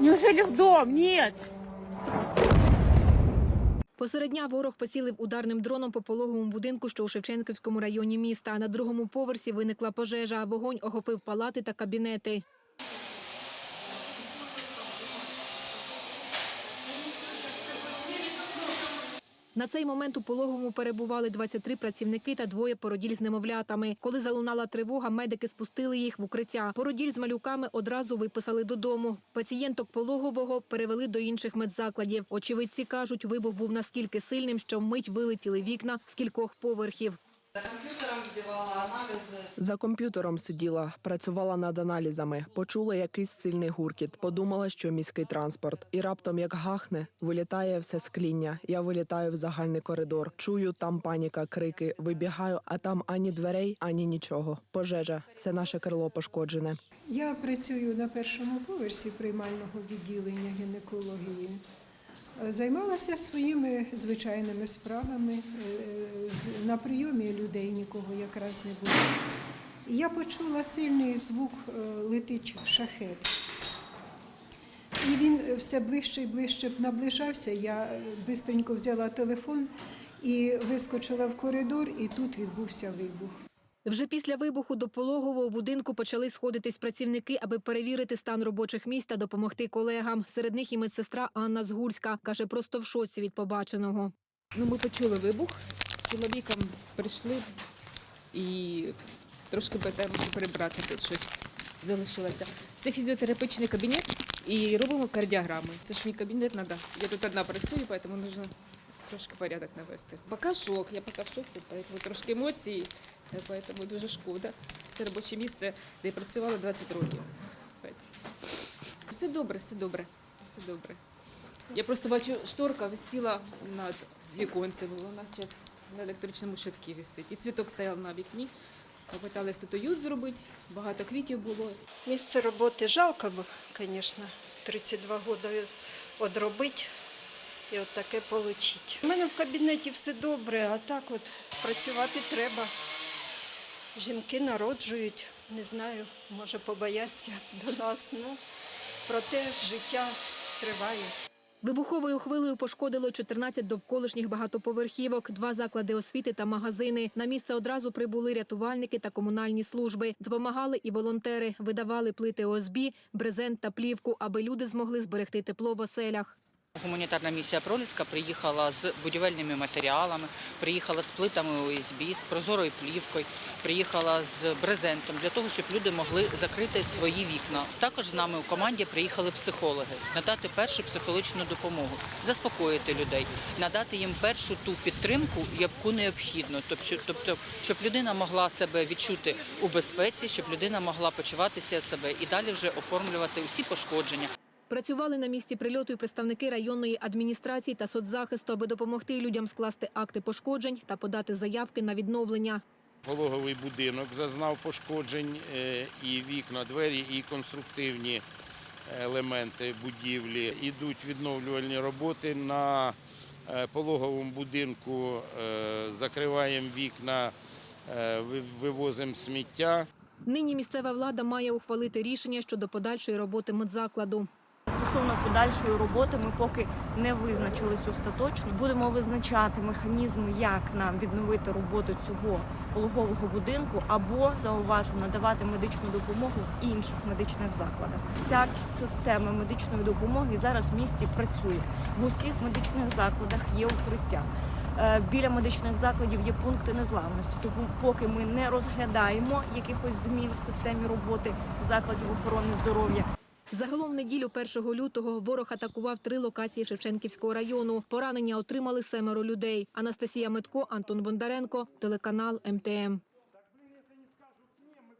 Неужели в дом? Нет. Посеред дня ворог поцілив ударним дроном по пологовому будинку, що у Шевченківському районі міста. На другому поверсі виникла пожежа. Вогонь охопив палати та кабінети. На цей момент у пологовому перебували 23 працівники та двоє породіль з немовлятами. Коли залунала тривога, медики спустили їх в укриття. Породіль з малюками одразу виписали додому. Пацієнток пологового перевели до інших медзакладів. Очевидці кажуть, вибух був наскільки сильним, що вмить вилетіли вікна з кількох поверхів. За комп'ютером сиділа, працювала над аналізами, почула якийсь сильний гуркіт, подумала, що міський транспорт. І раптом, як гахне, вилітає все скління. Я вилітаю в загальний коридор. Чую, там паніка, крики. Вибігаю, а там ані дверей, ані нічого. Пожежа, все наше крило пошкоджене. Я працюю на першому поверсі приймального відділення гінекології. Займалася своїми звичайними справами. Е, На прийомі людей нікого якраз не було. Я почула сильний звук е, летить шахет. І він все ближче і ближче наближався. Я швидко взяла телефон і вискочила в коридор, і тут відбувся вибух. Вже після вибуху до пологового будинку почали сходитись працівники, аби перевірити стан робочих місць та допомогти колегам. Серед них і медсестра Анна Згурська каже, просто в шоці від побаченого. Ну, ми почули вибух, з прийшли і трошки питаємося прибрати тут щось залишилося. Це фізіотерапевтичний кабінет і робимо кардіограми. Це ж мій кабінет треба. Я тут одна працюю, тому потрібно трошки порядок навести. Поки шок, я поки в шоці, трошки емоцій, тому дуже шкода. Це робоче місце, де я працювала 20 років. Все добре, все добре, все добре. Я просто бачу, шторка висіла над віконцем. У нас зараз на електричному щиткі висить. І цвіток стояв на вікні. Попиталися тут уют зробити, багато квітів було. Місце роботи жалко, бо, звісно, 32 роки одробити і от таке отримати. У мене в кабінеті все добре, а так от працювати треба. Жінки народжують, не знаю, може побояться до нас. Ну, проте життя триває. Вибуховою хвилею пошкодило 14 довколишніх багатоповерхівок, два заклади освіти та магазини. На місце одразу прибули рятувальники та комунальні служби. Допомагали і волонтери, видавали плити ОСБ, брезент та плівку, аби люди змогли зберегти тепло в оселях. Гуманітарна місія Проліцька приїхала з будівельними матеріалами, приїхала з плитами ОСБ, з прозорою плівкою, приїхала з брезентом для того, щоб люди могли закрити свої вікна. Також з нами у команді приїхали психологи, надати першу психологічну допомогу, заспокоїти людей, надати їм першу ту підтримку, яку необхідно, тобто, тобто, щоб людина могла себе відчути у безпеці, щоб людина могла почуватися себе і далі вже оформлювати усі пошкодження. Працювали на місці прильоту і представники районної адміністрації та соцзахисту, аби допомогти людям скласти акти пошкоджень та подати заявки на відновлення. Пологовий будинок зазнав пошкоджень е, і вікна, двері, і конструктивні елементи будівлі. Ідуть відновлювальні роботи на е, пологовому будинку. е, Закриваємо вікна, вивозимо сміття. Нині місцева влада має ухвалити рішення щодо подальшої роботи медзакладу. Стосовно подальшої роботи ми поки не визначились остаточно. Будемо визначати механізми, як нам відновити роботу цього пологового будинку, або зауважу надавати медичну допомогу в інших медичних закладах. Вся система медичної допомоги зараз в місті працює. В усіх медичних закладах є укриття. Е, Біля медичних закладів є пункти незламності. Тому поки ми не розглядаємо якихось змін в системі роботи закладів охорони здоров'я, Загалом в неділю 1 лютого ворог атакував три локації Шевченківського району. Поранення отримали семеро людей. Анастасія Метко, Антон Бондаренко, телеканал МТМ.